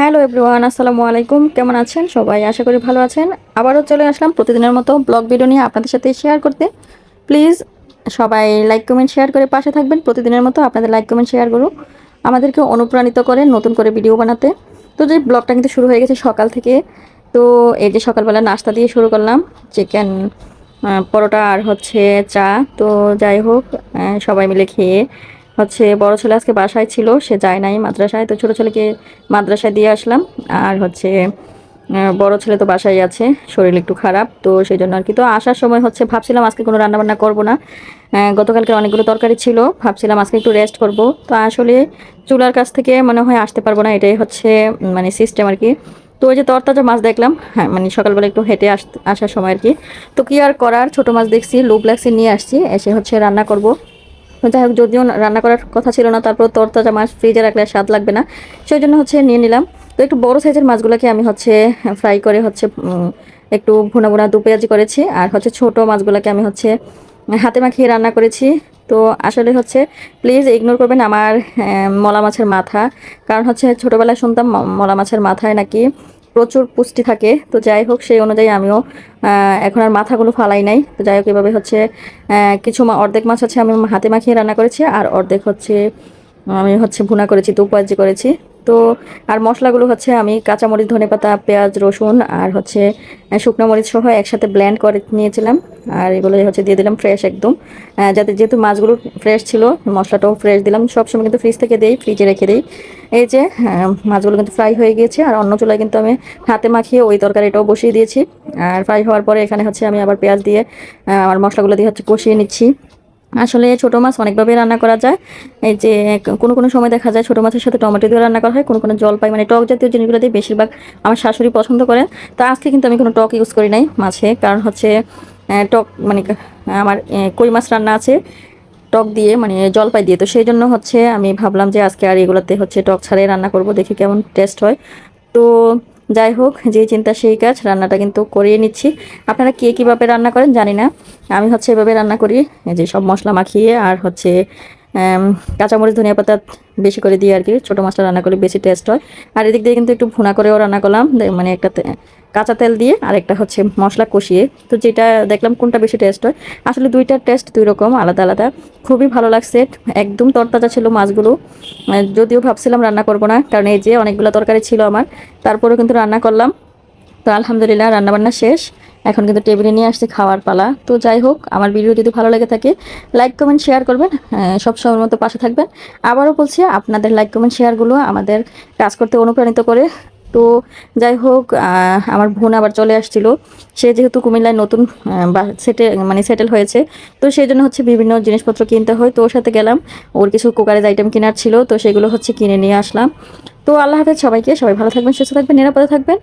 Hello everyone, আসসালামু আলাইকুম। কেমন আছেন? সবাই আশা করি ভালো আছেন। আবারও চলে আসলাম প্রতিদিনের মতো ব্লগ ভিডিও নিয়ে আপনাদের সাথে শেয়ার করতে। প্লিজ সবাই লাইক, কমেন্ট, শেয়ার করে পাশে থাকবেন। প্রতিদিনের মতো আপনাদের লাইক, কমেন্ট, শেয়ার করুন। আমাদেরকে অনুপ্রাণিত করে নতুন করে ভিডিও বানাতে। তো যে ব্লগটা কিন্তু শুরু হয়ে গেছে সকাল থেকে, তো এই যে সকালবেলা নাস্তা দিয়ে শুরু করলাম। চিকেন পরোটা আর হচ্ছে চা। তো যাই হোক সবাই মিলে খেয়ে হচ্ছে বড় ছেলে আজকে বাসায় ছিল, সে যায় নাই মাদ্রাসায়। তো ছোট ছেলেকে মাদ্রাসায় দিয়ে আসলাম। আর হচ্ছে বড় ছেলে তো বাসায় আছে, শরীর একটু খারাপ, তো সেই জন্য আর কি। তো আসার সময় হচ্ছে ভাবছিলাম আজকে কোনো রান্নাবান্না করব না। গতকালকে অনেকগুলো তরকারি ছিল, ভাবছিলাম আজকে একটু রেস্ট করব। তো আসলে চুলার কাছ থেকে মনে হয় আসতে পারব না, এটাই হচ্ছে মানে সিস্টেম আর কি। তো ওই যে তরতাজা মাছ দেখলাম হ্যাঁ মানে সকালবেলা একটু হেঁটে আস, আসার সময় আর কি। তো কি আর করার? ছোট মাছ দেখছি, লোভ লাগছে, নিয়ে আসছি, এসে হচ্ছে রান্না করব। যাই হোক, যদিও রান্না করার কথা ছিল না, তারপর তরতাজা মাছ ফ্রিজে রাখলে স্বাদ লাগবে না। সেই জন্য হচ্ছে নিয়ে নিলাম। তো একটু বড় সাইজের মাছগুলোকে আমি হচ্ছে ফ্রাই করে হচ্ছে একটু ভুনা ভুনা দু পেঁয়াজি করেছি। আর হচ্ছে ছোট মাছগুলোকে আমি হচ্ছে হাতে মাখিয়ে রান্না করেছি। তো আসলে হচ্ছে প্লিজ ইগনোর করবেন আমার মলা মাছের মাথা। কারণ হচ্ছে ছোটোবেলায় শুনতাম মলা মাছের মাথায় নাকি প্রচুর পুষ্টি থাকে। তো যাই হোক, সেই অনুযায়ী আমিও এখন আর মাথাগুলো ফালাই নাই। তো যাই হোক, এভাবে হচ্ছে কিছু অর্ধেক মাছ হচ্ছে আমি হাতে মাখিয়ে রান্না করেছি, আর অর্ধেক হচ্ছে আমি হচ্ছে ভুনা করেছি তো পাজি করেছি। তো আর মশলাগুলো হচ্ছে আমি কাঁচামরিচ, ধনেপাতা, পেঁয়াজ, রসুন আর হচ্ছে শুকনো মরিচ সহ একসাথে ব্ল্যান্ড করে নিয়েছিলাম। আর এগুলো হচ্ছে দিয়ে দিলাম ফ্রেশ একদম। যাতে যেহেতু মাছগুলো ফ্রেশ ছিল, মশলাটাও ফ্রেশ দিলাম। সবসময় কিন্তু ফ্রিজ থেকে দেই ফ্রিজে রেখে দিই। এই যে মাছগুলো কিন্তু ফ্রাই হয়ে গিয়েছে। আর অন্য চুলায় কিন্তু আমি হাতে মাখিয়ে ওই তরকারিটাও বসিয়ে দিয়েছি। আর ফ্রাই হওয়ার পরে এখানে হচ্ছে আমি আবার পেঁয়াজ দিয়ে আমার মশলাগুলো দিয়ে হচ্ছে কষিয়ে নিচ্ছি। আসলে ছোট মাছ অনেকভাবে রান্না করা যায়। এই যে কোনো কোনো সময় দেখা যায় ছোটো মাছের সাথে টমেটো দিয়ে রান্না করা হয়, কোনো কোনো জলপাই মানে টক জাতীয় জিনিসগুলো দিয়ে বেশিরভাগ আমার শাশুড়ি পছন্দ করেন। তো আজকে কিন্তু আমি কোনো টক ইউজ করি নাই মাছে। কারণ হচ্ছে টক মানে আমার কই মাছ রান্না আছে টক দিয়ে মানে জলপাই দিয়ে। তো সেই জন্য হচ্ছে আমি ভাবলাম যে আজকে আর এগুলোতে হচ্ছে টক ছাড়াই রান্না করব, দেখি কেমন টেস্ট হয়। তো যাই হোক, যে চিন্তা সেই কাজ, রান্নাটা কিন্তু করিয়ে নিচ্ছি। আপনারা কে কীভাবে রান্না করেন জানি না। আমি হচ্ছে এভাবে রান্না করি যে সব মশলা মাখিয়ে আর হচ্ছে কাঁচামরিচ, ধনিয়া পাতা বেশি করে দিয়ে আর কি, ছোটো মাছটা রান্না করলে বেশি টেস্ট হয়। আর এদিক দিয়ে কিন্তু একটু ভুনা করেও রান্না করলাম মানে একটা কাঁচা তেল দিয়ে আর একটা হচ্ছে মশলা কষিয়ে। তো যেটা দেখলাম কোনটা বেশি টেস্ট হয়, আসলে দুইটার টেস্ট দুই রকম, আলাদা আলাদা। খুবই ভালো লাগছে, একদম তরতাজা ছিল মাছগুলো। যদিও ভাবছিলাম রান্না করব না, কারণ এই যে অনেকগুলো তরকারি ছিল আমার, তারপরেও কিন্তু রান্না করলাম। তো আলহামদুলিল্লাহ রান্নাবান্না শেষ। এখন কিন্তু টেবিলে নিয়ে আসছে খাওয়ার পালা। তো যাই হোক, আমার ভিডিও যদি ভালো লেগে থাকে লাইক কমেন্ট শেয়ার করবেন। সব সময়ের মতো পাশে থাকবেন। আবারও বলছি, আপনাদের লাইক কমেন্ট শেয়ারগুলো আমাদের কাজ করতে অনুপ্রাণিত করে। তো যাই হোক আমার বোন আবার চলে আসছিল। সে যেহেতু কুমিল্লায় নতুন সেটে মানে সেটেল হয়েছে, তো সেই জন্য হচ্ছে বিভিন্ন জিনিসপত্র কিনতে হয়। তো ওর সাথে গেলাম, ওর কিছু কুকারেজ আইটেম কেনার ছিল, তো সেগুলো হচ্ছে কিনে নিয়ে আসলাম। তো আল্লাহ হাফেজ সবাইকে, সবাই ভালো থাকবেন, সুস্থ থাকবেন, নিরাপদে থাকবেন।